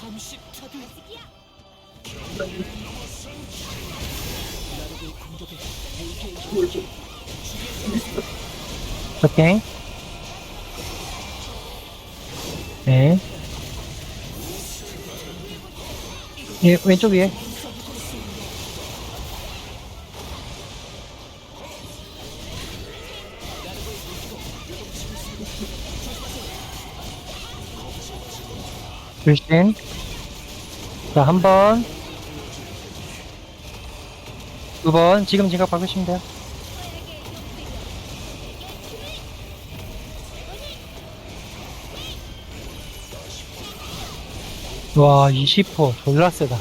감시타들 나르의 공격에 대기해 오케이. 네. 예, 왼쪽 위에. 조심. 자, 한 번. 두 번. 지금 지각 바꾸시면 돼요. 와, 20% 졸라 세다.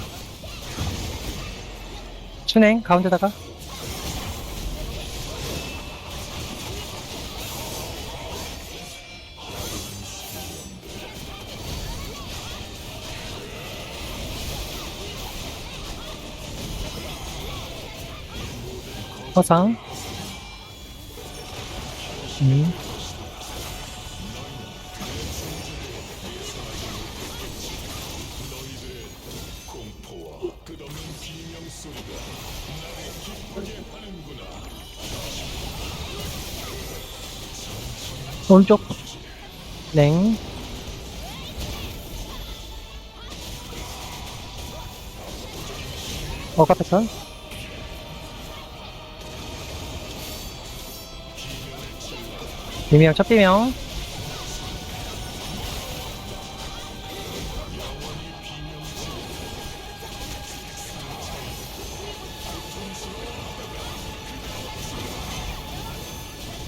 순행 가운데다가 허상. 음. 오른쪽. 냉. 어가 패턴 비명 첫 비명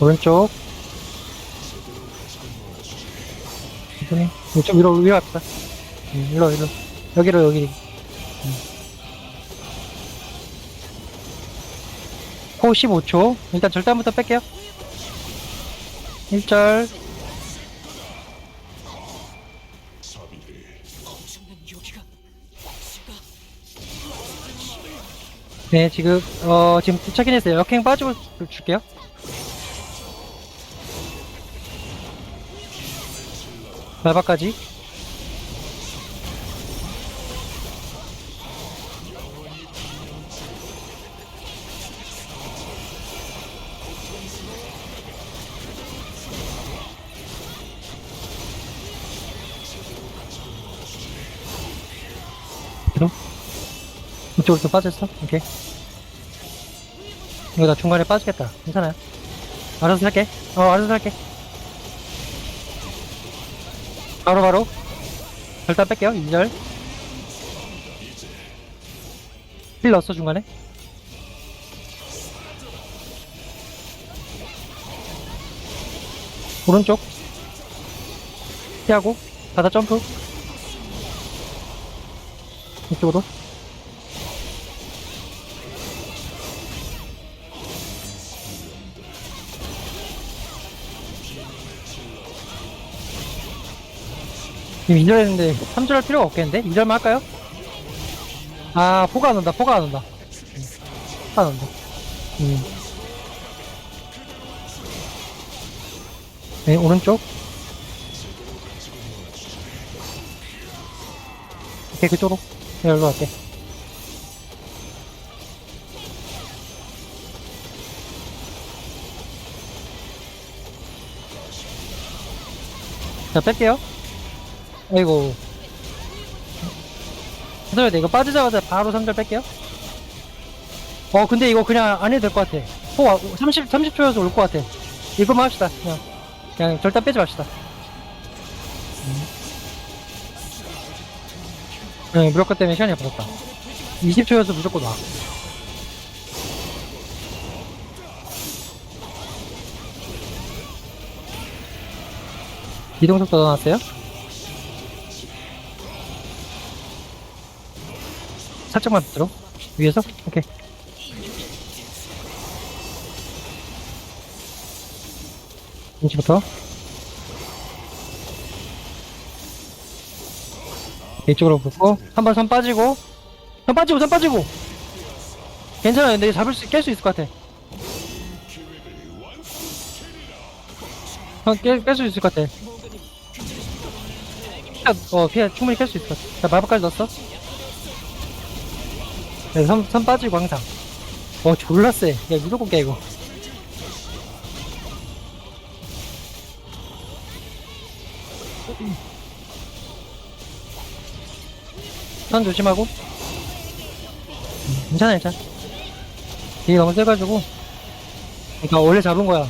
오른쪽 좀 위로 위로 갑시다. 음, 일로 일로 여기로 여기. 음. 호 15초. 일단 절단부터 뺄게요. 1절 엄청난 여기가 제가 네 지금 어 지금 도착긴 했어요. 역행 빠지고 줄게요. 말바까지 이쪽으로 또 빠졌어? 오케이. 이거 나 중간에 빠지겠다. 괜찮아요. 알아서 할게. 어 알아서 할게. 바로 바로. 절단 뺄게요 2절. 힐 넣었어 중간에. 오른쪽. 피하고 바다 점프. 이쪽으로 지금 2절 했는데 3절 할 필요가 없겠는데? 2절만 할까요? 아 포가 안 온다 포가 안 온다 음, 포가 안 온다 음. 네 오른쪽 오케이 그쪽으로 네 여기로 갈게 자 뺄게요 아이고. 돼 이거 빠지자마자 바로 3절 뺄게요. 어 근데 이거 그냥 안 해도 될 것 같아. 호 와- 30, 30초여서 올 것 같아. 이거만 합시다 그냥. 그냥 절대 빼지 맙시다. 음. 네 무조건 때문에 시간이 벌었다. 20초여서 무조건 와. 이동 속도 넣어놨어요 살짝만 들어? 위에서? 오케이. 인치부터. 이쪽으로 붙고 한 번 선 빠지고 선 빠지고 선 빠지고. 괜찮아요. 근데 잡을 수 깰 수 있을 것 같아. 어, 깰, 깰 수 있을 것 같아. 어, 피해 충분히 깰 수 있을 것 같아. 자, 마법까지 넣었어. 네, 선, 선 빠지고 항상. 어, 졸라 세. 야, 무조건 깨, 이거. 선 조심하고. 음, 괜찮아, 괜찮아. 이게 너무 세가지고. 그니까, 원래 잡은 거야.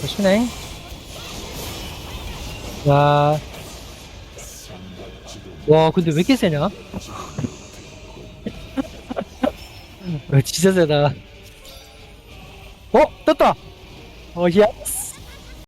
자, 신행. 야. 와, 근데 왜 이렇게 세냐? 와, 진짜 세다. 어? 떴다! 어, 야.